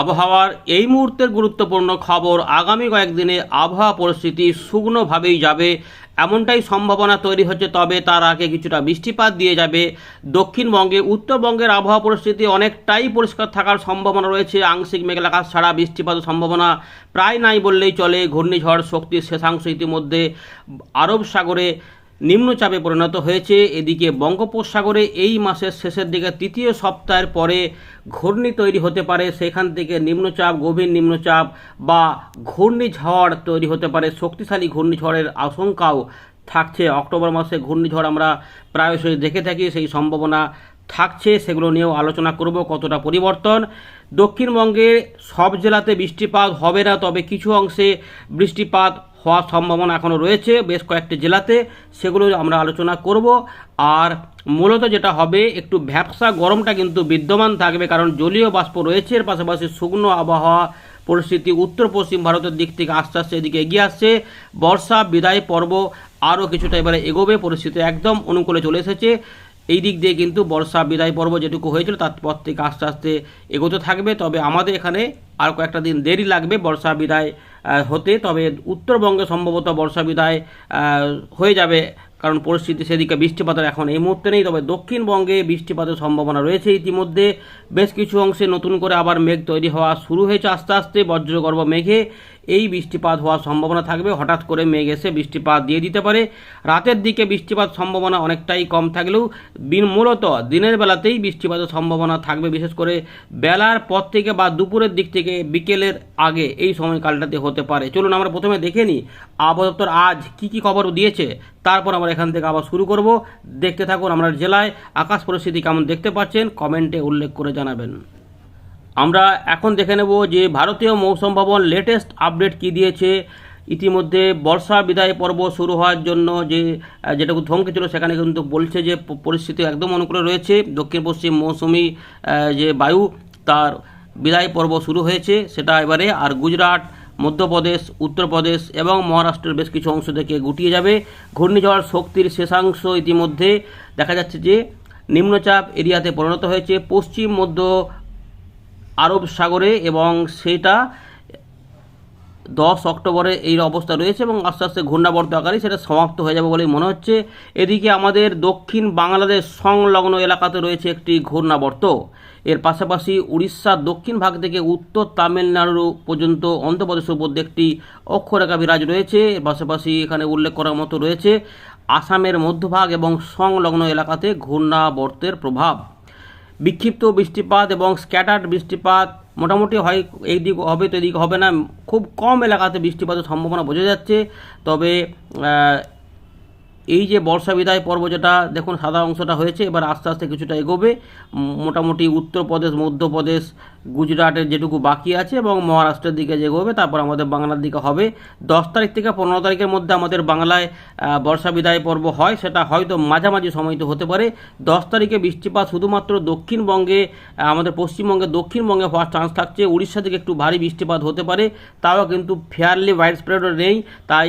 আবহাওয়ার এই মুহূর্তের গুরুত্বপূর্ণ খবর আগামী কয়েকদিনে আবহাওয়া পরিস্থিতি শুকনোভাবেই যাবে, এমনটাই সম্ভাবনা তৈরি হচ্ছে, তবে তার আগে কিছুটা বৃষ্টিপাত দিয়ে যাবে। দক্ষিণবঙ্গে, উত্তরবঙ্গের আবহাওয়া পরিস্থিতি অনেকটাই পরিষ্কার থাকার সম্ভাবনা রয়েছে। আংশিক মেঘলাকাশ ছাড়া বৃষ্টিপাতের সম্ভাবনা প্রায় নাই বললেই চলে। ঘূর্ণিঝড়, শক্তির শেষাংশ ইতিমধ্যে আরব সাগরে নিম্নচাপে পরিণত হয়েছে। এদিকে বঙ্গোপসাগরে এই মাসের শেষের দিকে তৃতীয় সপ্তাহের পরে ঘূর্ণি তৈরি হতে পারে। সেখান থেকে নিম্নচাপ, গভীর নিম্নচাপ বা ঘূর্ণিঝড় তৈরি হতে পারে। শক্তিশালী ঘূর্ণিঝড়ের আশঙ্কাও থাকছে। অক্টোবর মাসে ঘূর্ণিঝড় আমরা প্রায়শই দেখে থাকি, সেই সম্ভাবনা থাকছে। সেগুলো নিয়েও আলোচনা করব কতটা পরিবর্তন। দক্ষিণবঙ্গে সব জেলাতে বৃষ্টিপাত হবে না, তবে কিছু অংশে বৃষ্টিপাত হওয়ার সম্ভাবনা এখনও রয়েছে বেশ কয়েকটি জেলাতে, সেগুলো আমরা আলোচনা করব। আর মূলত যেটা হবে, একটু ভ্যাপসা গরমটা কিন্তু বিদ্যমান থাকবে কারণ জলীয় বাষ্প রয়েছে, এর পাশাপাশি শুকনো আবহাওয়া পরিস্থিতি উত্তর পশ্চিম ভারতের দিক থেকে আস্তে আস্তে এদিকে এগিয়ে আসছে। বর্ষা, বিদায় পর্ব আরও কিছুটা এবারে এগোবে, পরিস্থিতি একদম অনুকূলে চলে এসেছে। এই দিক দিয়ে কিন্তু বর্ষা, বিদায় পর্ব যেটুকু হয়েছিল তারপর থেকে আস্তে আস্তে এগোতে থাকবে। তবে আমাদের এখানে আর কয়েকটা দিন দেরি লাগবে বর্ষা, বিদায় হতে তবে উত্তরবঙ্গে সম্ভবত বর্ষা বিদায় হয়ে যাবে কারণ পরিস্থিতি সেদিকে বৃষ্টিপাতের এখন এই মুহূর্তে নেই, তবে দক্ষিণবঙ্গে বৃষ্টিপাতের সম্ভাবনা রয়েছে ইতিমধ্যে। বেশ কিছু অংশে নতুন করে আবার মেঘ তৈরি হওয়া শুরু হয়েছে আস্তে আস্তে, বজ্রগর্ভ মেঘে এই বৃষ্টিপাত হওয়ার সম্ভাবনা থাকবে। হঠাৎ করে মেঘ এসে বৃষ্টিপাত দিয়ে দিতে পারে। রাতের দিকে বৃষ্টিপাত সম্ভাবনা অনেকটাই কম থাকলেও মূলত দিনের বেলাতেই বৃষ্টিপাতের সম্ভাবনা থাকবে। বিশেষ করে বেলার পর থেকে বা দুপুরের দিক থেকে বিকেলের আগে এই সময়কালটাতে হতে পারে। চলুন আমরা প্রথমে দেখে নিই। আবহাওয়া দপ্তর আজ কি কি খবর দিয়েছে তারপর আমরা এখান থেকে আবার শুরু করব। দেখতে থাকুন আমরা জেলায় আকাশ পরিস্থিতি কেমন দেখতে পাচ্ছেন, কমেন্টে উল্লেখ করে জানাবেন। আমরা এখন দেখে নেব যে ভারতীয় মৌসুম ভবন লেটেস্ট আপডেট কি দিয়েছে। ইতিমধ্যে বর্ষা বিদায় পর্ব শুরু হওয়ার জন্য যে, যেটুকু ধমকে ছিল, সেখানে কিন্তু বলছে যে পরিস্থিতি একদম অনুকূলে রয়েছে। দক্ষিণ পশ্চিম মৌসুমি যে বায়ু, তার বিদায় পর্ব শুরু হয়েছে। সেটা এবারে আর গুজরাট মধ্যপ্রদেশ, উত্তরপ্রদেশ এবং মহারাষ্ট্রের বেশ কিছু অংশ থেকে গুটিয়ে যাবে। ঘূর্ণিঝড় শক্তির শেষাংশ ইতিমধ্যে দেখা যাচ্ছে যে নিম্নচাপ এরিয়াতে পরিণত হয়েছে। পশ্চিম, মধ্য আরব সাগরে এবং সেটা দশ অক্টোবরে এই অবস্থা রয়েছে এবং আস্তে আস্তে ঘূর্ণাবর্ত আকারে সেটা সমাপ্ত হয়ে যাবে বলেই মনে হচ্ছে। এদিকে আমাদের দক্ষিণ বাংলাদেশ সংলগ্ন এলাকাতে রয়েছে একটি ঘূর্ণাবর্ত। এর পাশাপাশি উড়িষ্যার দক্ষিণ ভাগ থেকে উত্তর তামিলনাড়ু পর্যন্ত অন্ধ্রপ্রদেশের উপর একটি অক্ষরেখা বিরাজ রয়েছে। এর পাশাপাশি এখানে উল্লেখ করার মতো রয়েছে আসামের মধ্যভাগ এবং সংলগ্ন এলাকাতে ঘূর্ণাবর্তের প্রভাব। বিক্ষিপ্ত বৃষ্টিপাত এবং স্ক্যাটার্ড বৃষ্টিপাত মোটামুটি হয়, এই দিক হবে তো এদিক হবে না। খুব কম এলাকাতে বৃষ্টিপাতের সম্ভাবনা বোঝা যাচ্ছে। তবে এই যে বর্ষা বিদায় পর্ব যেটা, দেখুন সাদা অংশটা হয়েছে, এবার আস্তে আস্তে কিছুটা এগোবে। মোটামুটি উত্তরপ্রদেশ, মধ্যপ্রদেশ গুজরাটের যেটুকু বাকি আছে এবং মহারাষ্ট্রের দিকে যে এগোবে, তারপর আমাদের বাংলার দিকে হবে। দশ তারিখ থেকে পনেরো তারিখের মধ্যে আমাদের বাংলায় বর্ষা বিদায় পর্ব হয়, সেটা হয়তো মাঝামাঝি সময়তে হতে পারে। দশ তারিখে বৃষ্টিপাত শুধুমাত্র দক্ষিণবঙ্গে আমাদের পশ্চিমবঙ্গে, দক্ষিণবঙ্গে হওয়ার চান্স থাকছে। উড়িষ্যা থেকে একটু ভারী বৃষ্টিপাত হতে পারে, তাও কিন্তু ফেয়ারলি ওয়াইড স্প্রেডও নেই। তাই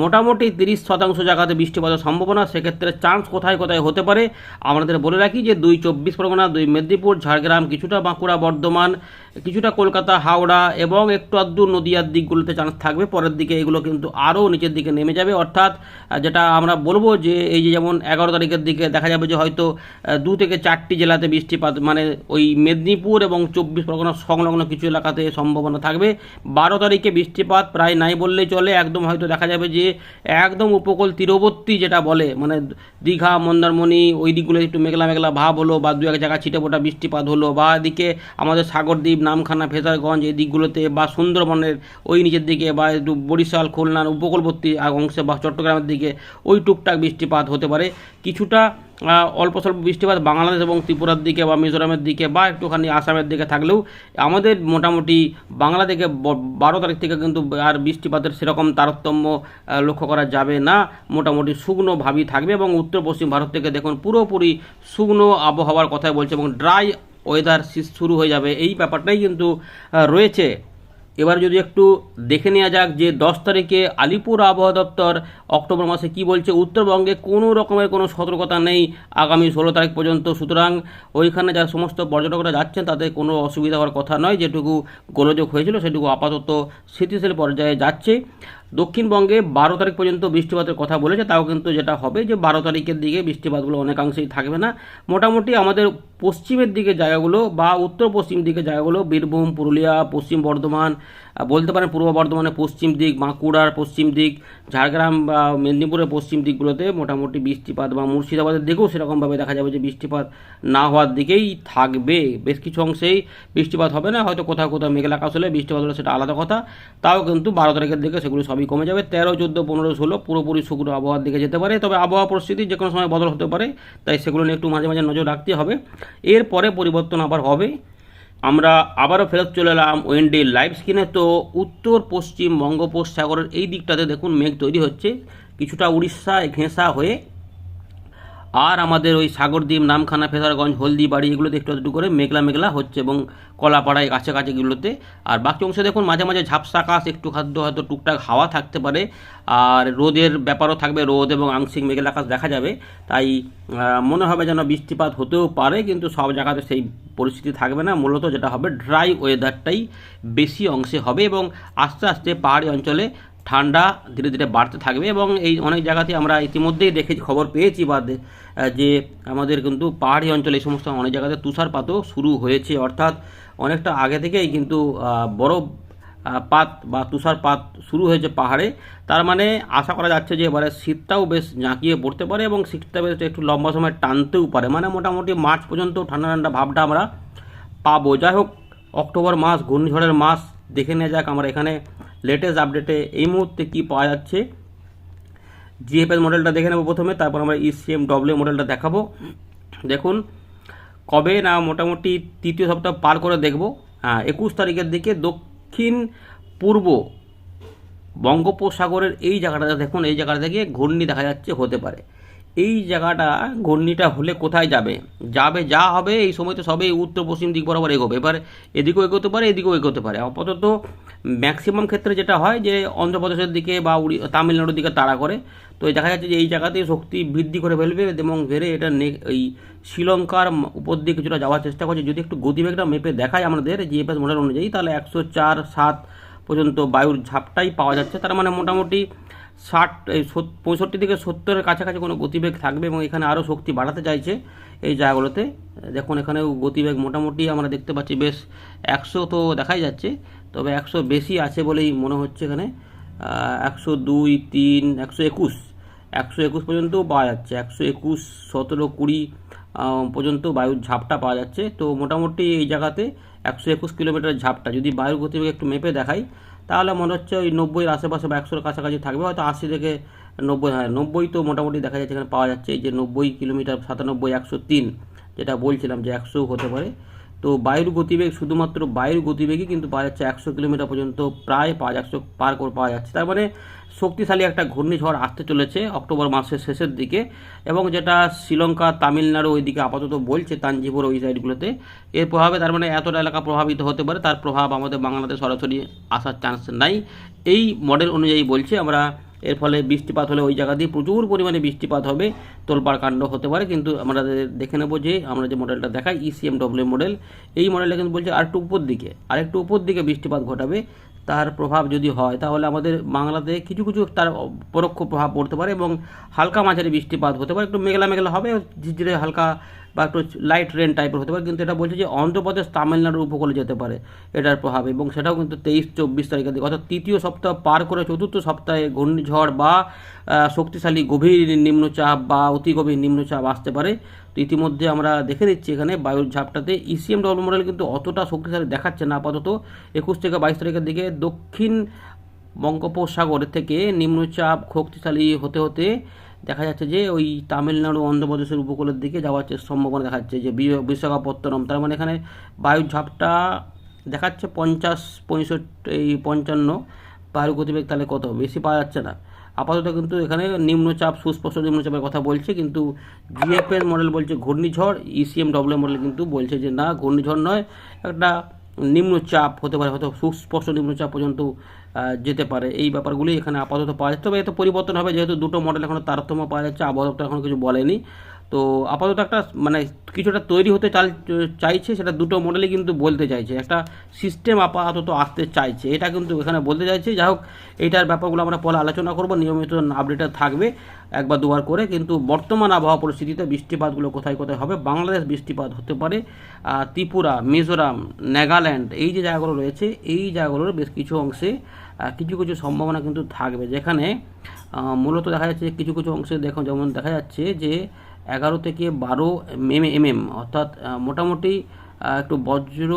মোটামুটি তিরিশ শতাংশ জায়গাতে বৃষ্টিপাতের সম্ভাবনা, সেক্ষেত্রে চান্স কোথায় কোথায় হতে পারে? আমাদের বলে রাখি যে দুই চব্বিশ পরগনা, দুই মেদিনীপুর, ঝাড়গ্রাম, কিছুটা বাঁকুড়া, বর্ধমান কিছুটা কলকাতা, হাওড়া এবং একটু আধটু নদীয়ার দিকগুলোতে চান্স থাকবে। পরের দিকে এগুলো কিন্তু আরও নিচের দিকে নেমে যাবে। অর্থাৎ যেটা আমরা বলব যে এই যে যেমন এগারো তারিখের দিকে দেখা যাবে যে হয়তো দু থেকে চারটি জেলাতে বৃষ্টিপাত মানে ওই মেদিনীপুর এবং চব্বিশ পরগনা সংলগ্ন কিছু এলাকাতে সম্ভাবনা থাকবে। বারো তারিখে বৃষ্টিপাত প্রায় নাই বললেই চলে। একদম হয়তো দেখা যাবে যে একদম উপকূল তীরবর্তী যেটা বলে মানে দীঘা, মন্দারমণি, ওই দিকগুলো একটু মেঘলা মেঘলা ভাব হলো বা দু এক জায়গায় ছিটে ফোটা বৃষ্টিপাত হলো বা এদিকে আমাদের সাগরদ্বীপ, নামখানা ফেজারগঞ্জ এই দিকগুলোতে বা সুন্দরবনের ওই নিচের দিকে বা একটু বরিশাল খুলনার উপকূলবর্তী অংশে বা চট্টগ্রামের দিকে ওই টুকটাক বৃষ্টিপাত হতে পারে। কিছুটা অল্প স্বল্প বৃষ্টিপাত বাংলাদেশ এবং ত্রিপুরার দিকে বা মিজোরামের দিকে বা একটুখানি আসামের দিকে থাকলেও আমাদের মোটামুটি বাংলা থেকে বারো তারিখ থেকে কিন্তু আর বৃষ্টিপাতের সেরকম তারতম্য লক্ষ্য করা যাবে না। মোটামুটি শুকনো ভাবই থাকবে এবং উত্তর পশ্চিম ভারত থেকে দেখুন পুরোপুরি শুকনো আবহাওয়ার কথাই বলছে এবং ড্রাই ওয়েদার শুরু হয়ে যাবে। এই ব্যাপারটাই কিন্তু রয়েছে। এবার যদি একটু দেখে নেওয়া যাক যে দশ তারিখে আলিপুর আবহাওয়া দপ্তর অক্টোবর মাসে কি বলছে, উত্তরবঙ্গে কোনো রকমের কোনো সতর্কতা নেই আগামী ষোলো তারিখ পর্যন্ত। সুতরাং ওইখানে যারা সমস্ত পর্যটকরা যাচ্ছেন তাদের কোনো অসুবিধা হওয়ার কথা নয়। যেটুকু গোলযোগ হয়েছিল, সেটুকু আপাতত স্থিতিশীল পর্যায়ে যাচ্ছে। দক্ষিণবঙ্গে বারো তারিখ পর্যন্ত বৃষ্টিপাতের কথা বলেছে, তাও কিন্তু যেটা হবে যে বারো তারিখের দিকে বৃষ্টিপাতগুলো অনেকাংশেই থাকবে না। মোটামুটি আমাদের পশ্চিমের দিকে জায়গাগুলো বা উত্তর পশ্চিম দিকে জায়গাগুলো, বীরভূম, পুরুলিয়া, পশ্চিম বর্ধমান বলতে পারেন পূর্ব বর্ধমানের পশ্চিম দিক, বাঁকুড়ার পশ্চিম দিক, ঝাড়গ্রাম বা মেদিনীপুরের পশ্চিম দিকগুলোতে মোটামুটি বৃষ্টিপাত বা মুর্শিদাবাদের দিকেও সেরকমভাবে দেখা যাবে যে বৃষ্টিপাত না হওয়ার দিকেই থাকবে। বেশ কিছু অংশেই বৃষ্টিপাত হবে না, হয়তো কোথাও কোথাও মেঘলা আকাশ হলে বৃষ্টিপাত হলে সেটা আলাদা কথা। তাও কিন্তু বারো তারিখের দিকে সেগুলো সবই কমে যাবে। তেরো, চোদ্দ, পনেরো, ষোলো পুরোপুরি শুকনো আবহাওয়ার দিকে যেতে পারে। তবে আবহাওয়া পরিস্থিতি যে কোনো সময় বদল হতে পারে, তাই সেগুলো নিয়ে একটু মাঝে মাঝে নজর রাখতে হবে। এরপরে পরিবর্তন আবার হবে। আমরা আবারও ফেরত চলে এলাম ওয়েন্ডে লাইভ স্ক্রিনে। তো উত্তর, পশ্চিম বঙ্গোপসাগরের এই দিকটাতে দেখুন মেঘ তৈরি হচ্ছে। কিছুটা উড়িষ্যায় ঘেঁষা হয়ে আর আমাদের ওই সাগরদ্বীপ, নামখানা ফেজারগঞ্জ হলদিবাড়ি এগুলোতে একটু একটু করে মেঘলা মেঘলা হচ্ছে এবং কলাপাড়ায় কাছাকাছি এগুলোতে। আর বাকি অংশে দেখুন, মাঝে মাঝে ঝাপসা আকাশ, একটু খাদ্য হয়তো টুকটাক হাওয়া থাকতে পারে। আর রোদের ব্যাপারও থাকবে, রোদ এবং আংশিক মেঘলা আকাশ দেখা যাবে। তাই মনে হবে যেন বৃষ্টিপাত হতেও পারে, কিন্তু সব জায়গাতে সেই পরিস্থিতি থাকবে না। মূলত যেটা হবে ড্রাই ওয়েদারটাই বেশি অংশে হবে এবং আস্তে আস্তে পাহাড়ি অঞ্চলে ঠান্ডা ধীরে ধীরে বাড়তে থাকবে এবং এই অনেক জায়গাতে আমরা ইতিমধ্যেই দেখেছি খবর পেয়েছি বা যে আমাদের কিন্তু পাহাড়ি অঞ্চলে এই সমস্ত অনেক জায়গাতে তুষারপাতও শুরু হয়েছে। অর্থাৎ অনেকটা আগে থেকেই কিন্তু বরফ পাত বা তুষারপাত শুরু হয়েছে পাহাড়ে। তার মানে আশা করা যাচ্ছে যে এবারে শীতটাও বেশ জাঁকিয়ে পড়তে পারে এবং শীতটা বেশ একটু লম্বা সময় টানতেও পারে। মানে মোটামুটি মার্চ পর্যন্ত ঠান্ডা ঠান্ডা ভাবটা আমরা পাবো। যাই হোক, অক্টোবর মাস, ঘূর্ণিঝড়ের মাস দেখে নেওয়া যাক। আমরা এখানে লেটেস্ট আপডেটে এই মুহূর্তে কি পাওয়া যাচ্ছে? জিএফএস মডেলটা দেখে নেব প্রথমে, তারপর আমরা ইসিএম ডব্লিউ মডেলটা দেখাবো। দেখুন, কবে না মোটামুটি তৃতীয় সপ্তাহ পার করে দেখব। হ্যাঁ একুশ তারিখের দিকে দক্ষিণ পূর্ব বঙ্গোপসাগরের এই জায়গাটা দেখুন, এই জায়গাটা থেকে ঘূর্ণি দেখা যাচ্ছে, হতে পারে। এই জায়গাটা ঘূর্ণিটা হলে কোথায় যাবে? যাবে যা হবে, এই সময় তো সবে উত্তর পশ্চিম দিক বরাবর এগোবে। এবার এদিকেও এগোতে পারে, এদিকেও এগোতে পারে। আপাতত ম্যাক্সিমাম ক্ষেত্রে যেটা হয় যে অন্ধ্রপ্রদেশের দিকে বা উড়ি, তামিলনাড়ুর দিকে তাড়া করে। তো দেখা যাচ্ছে যে এই জায়গাতেই শক্তি বৃদ্ধি করে ফেলবে এবং বেড়ে এটা এই শ্রীলঙ্কার উপর দিয়ে কিছুটা যাওয়ার চেষ্টা করছে। যদি একটু গতিবেগটা মেপে দেখায় আমাদের জিএফএস মডেল অনুযায়ী, তাহলে একশো চার সাত পর্যন্ত বায়ুর ঝাপটাই পাওয়া যাচ্ছে। তার মানে মোটামুটি ষাট, এই পঁয়ষট্টি থেকে সত্তরের কাছাকাছি কোনো গতিবেগ থাকবে এবং এখানে আরও শক্তি বাড়াতে চাইছে এই জায়গাগুলোতে। দেখুন, এখানেও গতিবেগ মোটামুটি আমরা দেখতে পাচ্ছি বেশ একশো তো দেখাই যাচ্ছে, তবে একশো বেশি আছে বলেই মনে হচ্ছে এখানে। একশো দুই, তিন, একশো একুশ একশো একুশ পর্যন্তও পাওয়া যাচ্ছে। একশো একুশ, সতেরো, কুড়ি পর্যন্ত বায়ুর ঝাপটা পাওয়া যাচ্ছে। তো মোটামুটি এই জায়গাতে একশো একুশ কিলোমিটার ঝাপটা। যদি বায়ুর গতিবেগ একটু মেপে দেখাই, তাহলে মনে হচ্ছে ওই নব্বইয়ের আশেপাশে বা একশোর কাছাকাছি থাকবে। হয়তো আশি থেকে নব্বই হ্যাঁ নব্বই তো মোটামুটি দেখা যাচ্ছে এখানে পাওয়া যাচ্ছে। এই যে নব্বই কিলোমিটার সাতানব্বই, একশো তিন, যেটা বলছিলাম যে একশো হতে পারে। তো বায়ুর গতিবেগ শুধুমাত্র বায়ুর গতিবেগই কিন্তু পাওয়া যাচ্ছে একশো কিলোমিটার পর্যন্ত, প্রায় পাওয়া একশো পার করে পাওয়া যাচ্ছে। তার মানে শক্তিশালী একটা ঘূর্ণিঝড় আসতে চলেছে অক্টোবর মাসের শেষের দিকে এবং যেটা শ্রীলঙ্কা, তামিলনাড়ু ওই দিকে আপাতত বলছে তানজিপুর ওই সাইডগুলোতে। এর প্রভাবে তার মানে এতটা এলাকা প্রভাবিত হতে পারে, তার প্রভাব আমাদের বাংলাদেশ সরাসরি আসার চান্স নাই। এই মডেল অনুযায়ী বলছে আমরা এর ফলে বৃষ্টিপাত হলে ওই জায়গা দিয়ে প্রচুর পরিমাণে বৃষ্টিপাত হবে। তোলপাড় কাণ্ড হতে পারে, কিন্তু আমরা দেখে নেব যে আমরা যে মডেলটা দেখাই E ইসিএম ডব্লিউ মডেল এই মডেলটা কিন্তু বলছে আর একটু উপর দিকে, আরেকটু উপর দিকে বৃষ্টিপাত ঘটাবে। তার প্রভাব যদি হয়, তাহলে আমাদের বাংলাতে কিছু কিছু তার পরোক্ষ প্রভাব পড়তে পারে এবং হালকা মাঝারি বৃষ্টিপাত হতে পারে। একটু মেঘলা মেঘলা হবে ধীরে হালকা বা একটু লাইট রেন টাইপের হতে পারে, কিন্তু এটা বলছে যে অন্ধ্রপ্রদেশ তামিলনাড়ুর উপকূলে যেতে পারে এটার প্রভাব এবং সেটাও কিন্তু তেইশ, চব্বিশ তারিখের দিকে, অর্থাৎ তৃতীয় সপ্তাহ পার করে চতুর্থ সপ্তাহে ঘূর্ণিঝড় বা শক্তিশালী গভীর নিম্নচাপ বা অতি গভীর নিম্নচাপ আসতে পারে। তো ইতিমধ্যে আমরা দেখে নিচ্ছি এখানে বায়ুর ঝাপটাতে। ইসিএম ডবল মডেল কিন্তু অতটা শক্তিশালী দেখাচ্ছে না আপাতত। একুশ থেকে বাইশ তারিখের দিকে দক্ষিণ বঙ্গোপসাগর থেকে নিম্নচাপ শক্তিশালী হতে হতে দেখা যাচ্ছে যে ওই তামিলনাড়ু অন্ধ্রপ্রদেশের উপকূলের দিকে যাওয়ার সম্ভাবনা দেখা যাচ্ছে যে বিশাখাপত্তনম। তার মানে এখানে বায়ুর ঝাপটা দেখাচ্ছে পঞ্চাশ, পঁয়ষট্টি, এই পঞ্চান্ন। বায়ুর গতিবেগ তাহলে কত? বেশি পাওয়া যাচ্ছে না। আপাতত কিন্তু এখানে নিম্নচাপ, সুস্পষ্ট নিম্নচাপের কথা বলছে, কিন্তু জিএফএল মডেল বলছে ঘূর্ণিঝড় ইসিএম ডব্লিউ মডেল কিন্তু বলছে যে না, ঘূর্ণিঝড় নয়, একটা নিম্নচাপ হতে পারে, হয়তো সুস্পষ্ট নিম্নচাপ পর্যন্ত যেতে পারে। এই ব্যাপারগুলি এখানে আপাতত পাওয়া যাচ্ছে। তবে এত পরিবর্তন হবে, যেহেতু দুটো মডেল এখনও তারতম্য পাওয়া যাচ্ছে, আবহাওয়া দপ্তর এখনও কিছু বলেনি। তো আপাতত একটা মানে কিছুটা তৈরি হতে চাল, চাইছে, সেটা দুটো মডেলই কিন্তু বলতে চাইছে। একটা সিস্টেম আপাতত আসতে চাইছে। এটা কিন্তু এখানে বলতে চাইছে, যাই হোক, এইটার ব্যাপারগুলো আমরা পরে আলোচনা করব। নিয়মিত আপডেট থাকবে একবার দুবার করে। কিন্তু বর্তমান আবহাওয়া পরিস্থিতিতে বৃষ্টিপাতগুলো কোথায় কোথায় হবে? বাংলাদেশ বৃষ্টিপাত হতে পারে ত্রিপুরা, মিজোরাম, নাগাল্যান্ড, এই যে জায়গাগুলো রয়েছে, এই জায়গাগুলোর বেশ কিছু অংশে কিছু কিছু সম্ভাবনা কিন্তু থাকবে। যেখানে মূলত দেখা যাচ্ছে কিছু কিছু অংশে দেখো, যেমন দেখা যাচ্ছে যে এগারো থেকে বারো এম এম অর্থাৎ আহ, মোটামুটি একটু বজ্র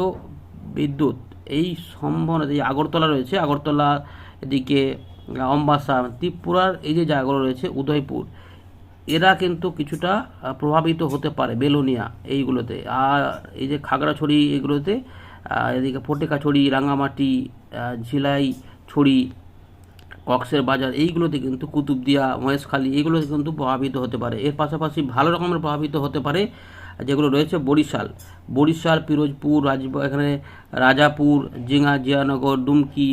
বিদ্যুৎ এই সম্ভাবনা এই আগরতলা রয়েছে আগরতলা এদিকে অম্বাসা ত্রিপুরার এই যে জায়গাগুলো রয়েছে উদয়পুর এরা কিন্তু কিছুটা প্রভাবিত হতে পারে বেলোনিয়া এইগুলোতে আর এই যে খাগড়াছড়ি এগুলোতে এদিকে ফটেকাছড়ি রাঙামাটি ঝিলাই ছড়ি কক্সের বাজার, এইগুলোতে কিন্তু কুতুবদিয়া মহেশখালী, এইগুলোতে কিন্তু প্রভাবিত হতে পারে। এর পাশাপাশি ভালো রকমের প্রভাবিত হতে পারে যেগুলো রয়েছে বরিশাল। বরিশাল, পিরোজপুর, রাজ এখানে রাজাপুর জিঙা জিয়ানগর, ডুমকি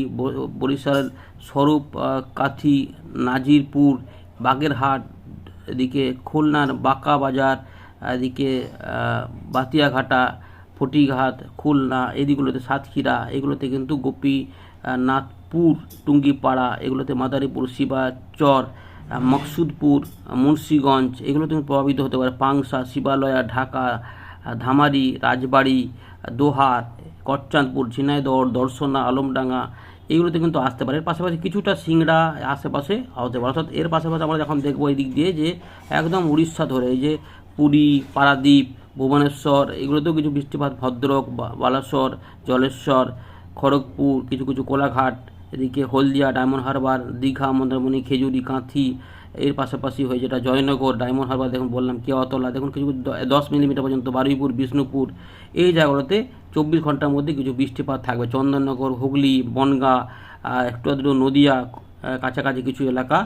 বরিশাল, স্বরূপ কাথি, নাজিরপুর, বাগেরহাট, এদিকে খুলনার বাঁকা বাজার, এদিকে বাতিয়াঘাটা ফটিঘাট খুলনা, এদিকগুলোতে সাতক্ষীরা, এগুলোতে কিন্তু গোপী নাথপুর টুঙ্গিপাড়া, এগুলোতে মাদারীপুর শিবাচর মকসুদপুর, মুন্সীগঞ্জ এগুলোতে প্রভাবিত হতে পারে। পাংশা শিবালয়া, ঢাকা ধামারি, রাজবাড়ি, দোহার কটচাঁদপুর ঝিনাইদহ, দর্শনা, আলমডাঙ্গা এইগুলোতে কিন্তু আসতে পারে। এর পাশাপাশি কিছুটা সিংড়া আশেপাশে হতে পারে। অর্থাৎ এর পাশাপাশি আমরা যখন দেখব এই দিক দিয়ে যে একদম উড়িষ্যা ধরে এই যে পুরী, পারাদ্বীপ ভুবনেশ্বর, এগুলোতেও কিছু বৃষ্টিপাত, ভদ্রক বালাসর, জলেশ্বর, খড়গপুর, কিছু কিছু কোলাঘাট, এদিকে হলদিয়া, ডায়মন্ড হারবার, দীঘা, মন্দারমণি, খেজুরি, কাঁথি, এর পাশাপাশি হয়ে যেটা জয়নগর, ডায়মন্ড হারবার দেখুন বললাম, কেওয়াতলা, দেখুন কিছু দশ মিলিমিটার পর্যন্ত, বারুইপুর, বিষ্ণুপুর, এই জায়গাগুলোতে চব্বিশ ঘণ্টার মধ্যে কিছু বৃষ্টিপাত থাকবে। চন্দননগর, হুগলি, বনগাঁ একটু আধটু নদিয়া কাছাকাছি কিছু এলাকা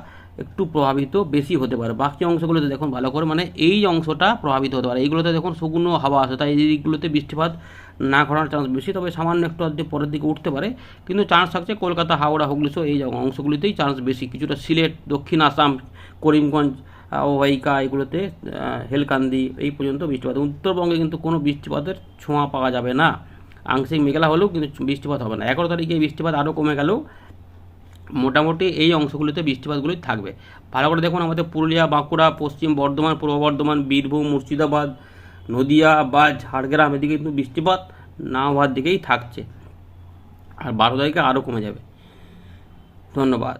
একটু প্রভাবিত বেশি হতে পারে। বাকি অংশগুলোতে দেখুন ভালো করে মানে এই অংশটা প্রভাবিত হতে পারে। এইগুলোতে দেখুন শুকনো হাওয়া আসে তাই এই দিকগুলোতে বৃষ্টিপাত না করার চান্স বেশি। তবে সামান্য একটু আধটু পরের দিকে উঠতে পারে কিন্তু চান্স থাকছে কলকাতা হাওড়া হুগলি সহ এই অংশগুলিতেই চান্স বেশি। কিছুটা সিলেট দক্ষিণ আসাম করিমগঞ্জ আহ, এগুলোতে হেলকান্দি এই পর্যন্ত বৃষ্টিপাত। উত্তরবঙ্গে কিন্তু কোনো বৃষ্টিপাতের ছোঁয়া পাওয়া যাবে না। আংশিক মেঘলা হলেও কিন্তু বৃষ্টিপাত হবে না। এগারো তারিখে বৃষ্টিপাত আরও কমে গেলেও মোটামুটি এই অংশগুলিতে বৃষ্টিপাতগুলি থাকবে। ভালো করে দেখুন আমাদের পুরুলিয়া, বাঁকুড়া, পশ্চিম বর্ধমান, পূর্ব বর্ধমান, বীরভূম, মুর্শিদাবাদ, নদিয়া বা ঝাড়গ্রাম, এদিকে কিন্তু বৃষ্টিপাত না হওয়ার দিকেই থাকছে। আর বারো তারিখে আরও কমে যাবে। ধন্যবাদ।